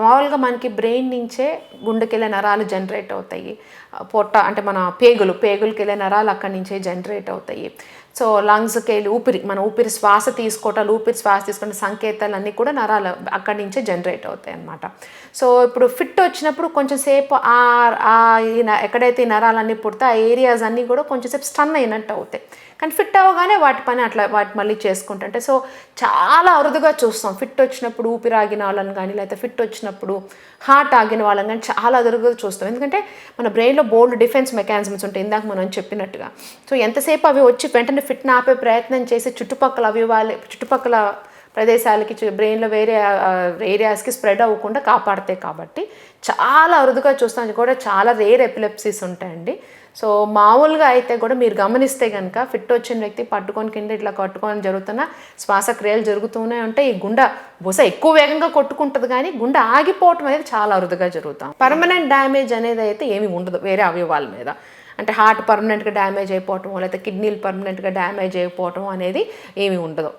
మామూలుగా మనకి బ్రెయిన్ నుంచే గుండెకెళ్ళే నరాలు జనరేట్ అవుతాయి. పొట్ట అంటే మన పేగులు పేగులకి వెళ్ళే నరాలు అక్కడి నుంచే జనరేట్ అవుతాయి. సో లంగ్స్కి వెళ్ళి ఊపిరి మన ఊపిరి శ్వాస తీసుకోవటాలు ఊపిరి శ్వాస తీసుకునే సంకేతాలు అన్నీ కూడా నరాలు అక్కడి నుంచే జనరేట్ అవుతాయి అన్నమాట. సో ఇప్పుడు ఫిట్ వచ్చినప్పుడు కొంచెం సేపు ఆ ఈ ఎక్కడైతే ఈ నరాలన్నీ పుడితే ఆ ఏరియాస్ అన్నీ కూడా కొంచెం సేపు స్టన్ అయినట్టు అవుతాయి. కానీ ఫిట్ అవ్వగానే వాటి పని అట్లా వాటి మళ్ళీ చేసుకుంటుంటే సో చాలా అరుదుగా చూస్తాం. ఫిట్ వచ్చినప్పుడు ఊపిరి ఆగిన వాళ్ళని కానీ లేకపోతే ఫిట్ వచ్చినప్పుడు హార్ట్ ఆగిన వాళ్ళని కానీ చాలా అరుదుగా చూస్తాం. ఎందుకంటే మన బ్రెయిన్లో బోల్డ్ డిఫెన్స్ మెకానిజమ్స్ ఉంటాయి ఇందాక మనం చెప్పినట్టుగా. సో ఎంతసేపు అవి వచ్చి వెంటనే ఫిట్ని ఆపే ప్రయత్నం చేసి చుట్టుపక్కల అవయవాలు చుట్టుపక్కల ప్రదేశాలకి బ్రెయిన్లో వేరే ఏరియాస్కి స్ప్రెడ్ అవ్వకుండా కాపాడతాయి కాబట్టి చాలా అరుదుగా చూస్తాం కూడా చాలా రేర్ ఎపిలెప్సీస్ ఉంటాయండి. సో మామూలుగా అయితే కూడా మీరు గమనిస్తే కనుక ఫిట్ వచ్చిన వ్యక్తి పట్టుకొని కింద ఇట్లా కట్టుకొని జరుగుతున్న శ్వాసక్రియలు జరుగుతూనే ఉంటాయి. ఈ గుండె బుస ఎక్కువ వేగంగా కొట్టుకుంటుంది కానీ గుండె ఆగిపోవటం అనేది చాలా అరుదుగా జరుగుతాం. పర్మనెంట్ డ్యామేజ్ అనేది అయితే ఏమీ ఉండదు వేరే అవయవాల మీద. అంటే హార్ట్ పర్మనెంట్గా డ్యామేజ్ అయిపోవటం లేకపోతే కిడ్నీలు పర్మనెంట్గా డ్యామేజ్ అయిపోవటం అనేది ఏమీ ఉండదు.